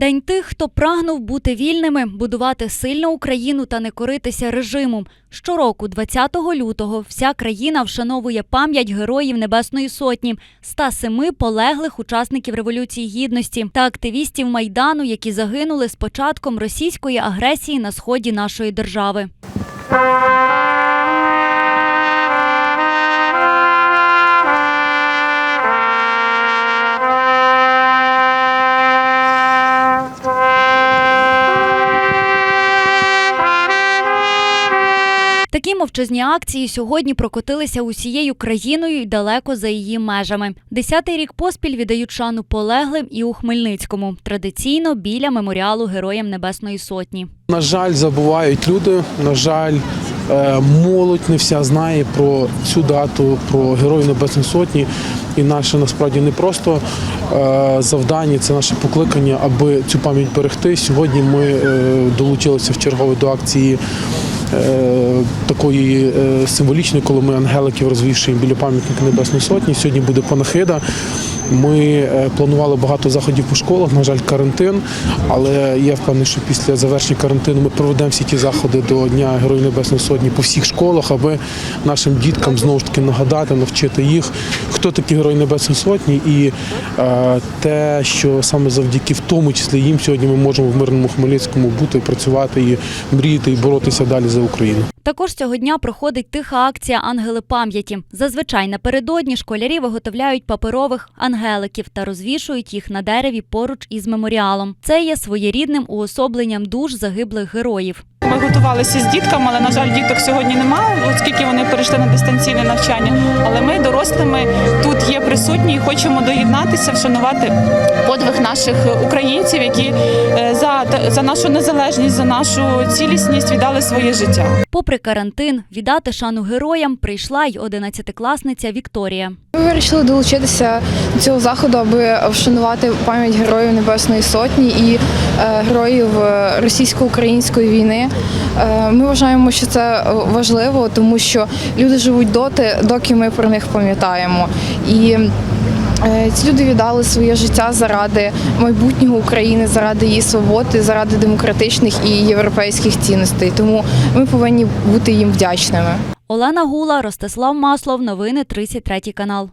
День тих, хто прагнув бути вільними, будувати сильну Україну та не коритися режимом. Щороку, 20 лютого, вся країна вшановує пам'ять героїв Небесної Сотні, 107 полеглих учасників Революції Гідності та активістів Майдану, які загинули з початком російської агресії на сході нашої держави. Такі мовчазні акції сьогодні прокотилися усією країною і далеко за її межами. Десятий рік поспіль віддають шану полеглим і у Хмельницькому, традиційно біля меморіалу Героям Небесної Сотні. На жаль, забувають люди. На жаль, е, молодь не вся знає про цю дату, про Героїв Небесної Сотні. І наше насправді не просто е, завдання, це наше покликання, аби цю пам'ять берегти. Сьогодні ми е, долучилися в чергове до акції. Е, Такої е, символічної, коли ми ангеликів розвішуємо біля пам'ятника Небесної Сотні. Сьогодні буде панахида. Ми е, планували багато заходів по школах, на жаль, карантин. Але я впевнений, що після завершення карантину ми проведемо всі ті заходи до Дня Героїв Небесної Сотні по всіх школах, аби нашим діткам знову ж таки нагадати, навчити їх, хто такі герої Небесної Сотні, і е, те, що саме завдяки в тому числі їм сьогодні ми можемо в мирному Хмельницькому бути, працювати і мріяти, і боротися далі за Україну. Також цього дня проходить тиха акція Ангели пам'яті. Зазвичай напередодні школярі виготовляють паперових ангеликів та розвішують їх на дереві поруч із меморіалом. Це є своєрідним уособленням душ загиблих героїв. Ми готувалися з дітками, але на жаль, діток сьогодні немає, оскільки вони перейшли на дистанційне навчання. Але ми дорослими тут є присутні і хочемо доєднатися, вшанувати подвиг наших українців, які е, за, за нашу незалежність, за нашу цілісність віддали своє життя. Попри карантин, віддати шану героям прийшла й одинадцятикласниця Вікторія. Ми вирішили долучитися до цього заходу, аби вшанувати пам'ять героїв Небесної Сотні і е, героїв е, російсько-української війни. Е, ми вважаємо, що це важливо, тому що люди живуть доти, доки ми про них пам'ятаємо. І ці люди віддали своє життя заради майбутнього України, заради її свободи, заради демократичних і європейських цінностей. Тому ми повинні бути їм вдячними. Олена Гула, Ростислав Маслов. Новини 33 канал.